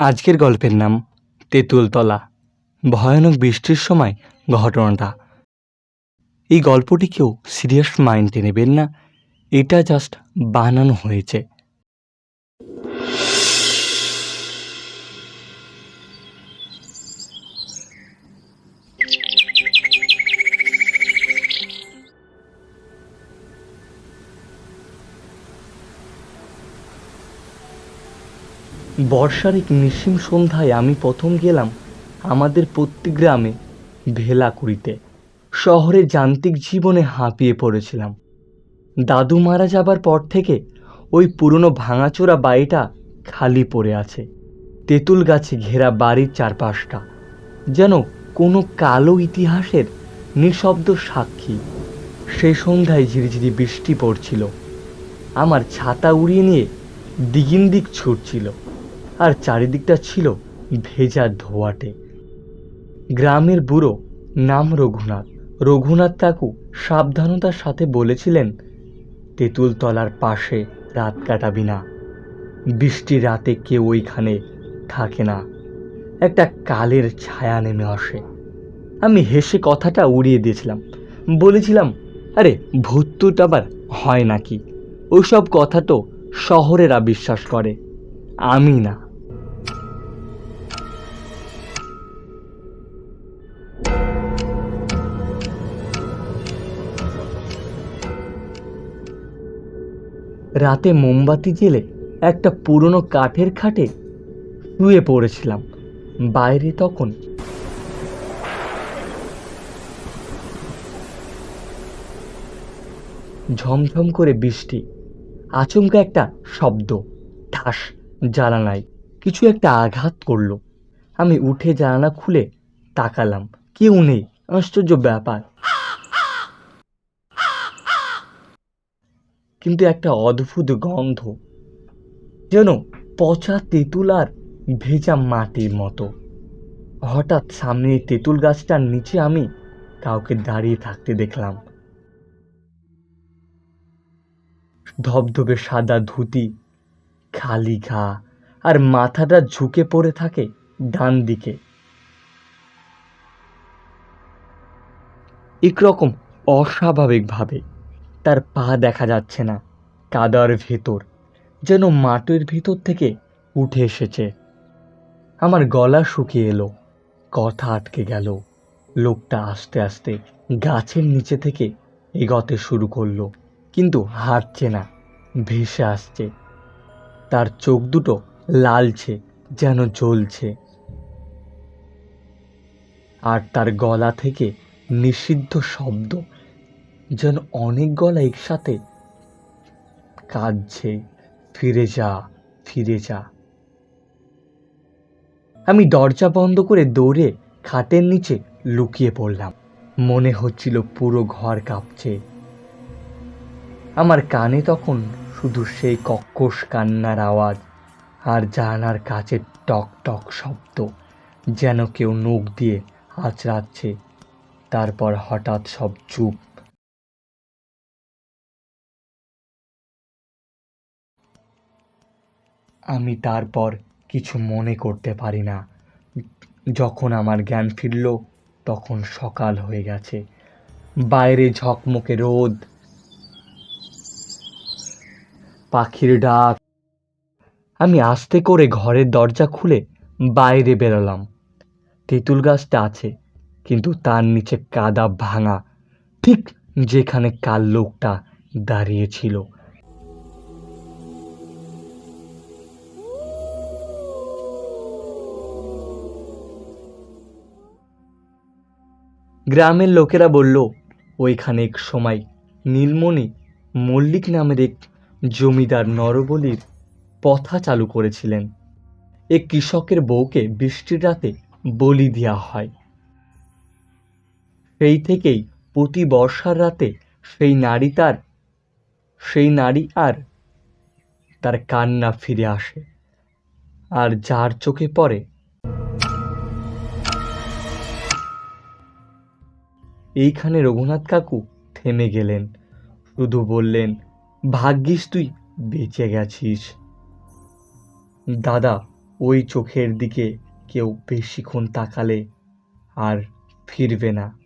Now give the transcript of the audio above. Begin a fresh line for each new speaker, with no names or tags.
আজকের গল্পের নাম তেঁতুলতলা। ভয়ানক বৃষ্টির সময় ঘটনাটা। এই গল্পটি কেউ সিরিয়াস মাইন্ডে নেবেন না। এটা জাস্ট বানানো হয়েছে। বর্ষার এক নিঃসীম সন্ধ্যায় আমি প্রথম গেলাম আমাদের প্রত্যেক গ্রামে ভেলা করিতে শহরে যান্ত্রিক জীবনে হাঁপিয়ে পড়েছিলাম। দাদু মারা যাবার পর থেকে ওই পুরনো ভাঙাচোরা বাড়িটা খালি পড়ে আছে। তেঁতুল গাছে ঘেরা বাড়ির চারপাশটা যেন কোনো কালো ইতিহাসের নিঃশব্দ সাক্ষী। সে সন্ধ্যায় ঝিরিঝিরি বৃষ্টি পড়ছিল। আমার ছাতা উড়িয়ে নিয়ে দিগিন দিক ছুটছিল। আর চারিদিকটা ছিল ভেজা ধোয়াটে। গ্রামের বুড়ো নাম রঘুনাথ। রঘুনাথ কাকু সাবধানতার সাথে বলেছিলেন, তেঁতুলতলার পাশে রাত কাটাবি না। বৃষ্টি রাতে কেউ ওইখানে থাকে না। একটা কালের ছায়া নেমে আসে। আমি হেসে কথাটা উড়িয়ে দিয়েছিলাম। বলেছিলাম, আরে ভূতুট আবার হয় নাকি? ওইসব কথা তো শহরেরা বিশ্বাস করে। আমি না। রাতে মোমবাতি জেলে একটা পুরনো কাঠের খাটে শুয়ে পড়েছিলাম। বাইরে তখন ঝমঝম করে বৃষ্টি, আচমকা একটা শব্দ, ঠাস জানালায় কিছু একটা আঘাত করল। আমি উঠে জানালা খুলে তাকালাম, কেউ নেই, আশ্চর্য ব্যাপার। কিন্তু একটা অদ্ভুত গন্ধ। যেন পচা তেঁতুল আর ভেজা মাটির মতো। হঠাৎ সামনে তেঁতুল গাছটার নিচে আমি কাউকে দাঁড়িয়ে থাকতে দেখলাম। ধবধবে সাদা ধুতি, খালি ঘা আর মাথাটা ঝুঁকে পড়ে থাকে ডান দিকে। একরকম অস্বাভাবিকভাবে তার পা দেখা যাচ্ছে না, কাদার ভেতর, যেন মাটির ভিতর থেকে উঠে এসেছে। আমার গলা শুকিয়ে এলো, কথা আটকে গেল, লোকটা আস্তে আস্তে গাছের নিচে থেকে এগোতে শুরু করল, কিন্তু হাঁটছে না, ভেসে আসছে। তার চোখ দুটো লালছে, যেন জ্বলছে। আর তার গলা থেকে নিষিদ্ধ শব্দ যেন অনেক গলা একসাথে, কাঁদছে, ফিরে যা ফিরে যা। আমি দরজা বন্ধ করে দৌড়ে খাটের নিচে লুকিয়ে পড়লাম। মনে হচ্ছিল পুরো ঘর কাঁপছে। আমার কানে তখন শুধু সেই কক্কস কান্নার আওয়াজ আর জানার কাছে টক টক শব্দ, যেন কেউ নখ দিয়ে আঁচড়াচ্ছে। তারপর হঠাৎ সব চুপ আমি তারপর কিছু মনে করতে পারি না। যখন আমার জ্ঞান ফিরল, তখন সকাল হয়ে গেছে। বাইরে ঝকমকে রোদ। পাখির ডাক। আমি আস্তে করে ঘরের দরজা খুলে বাইরে বেরোলাম। তেঁতুল গাছটা আছে, কিন্তু তার নিচে কাদা ভাঙা। ঠিক যেখানে কাল লোকটা দাঁড়িয়েছিল। গ্রামের লোকেরা বলল, ওইখানে এক সময় নীলমণি মল্লিক নামের এক জমিদার নরবলির পথা চালু করেছিলেন। এক কৃষকের বউকে বৃষ্টির রাতে বলি দেওয়া হয়। সেই থেকেই প্রতি বর্ষার রাতে সেই নারী তার, সেই নারী আর তার কান্না ফিরে আসে। আর যার চোখে পড়ে এইখানে রঘুনাথ কাকু থেমে গেলেন। শুধু বললেন, ভাগ্যিস তুই বেঁচে গেছিস। দাদা, ওই চোখের দিকে কেউ বেশিক্ষণ তাকালে আর ফিরবে না।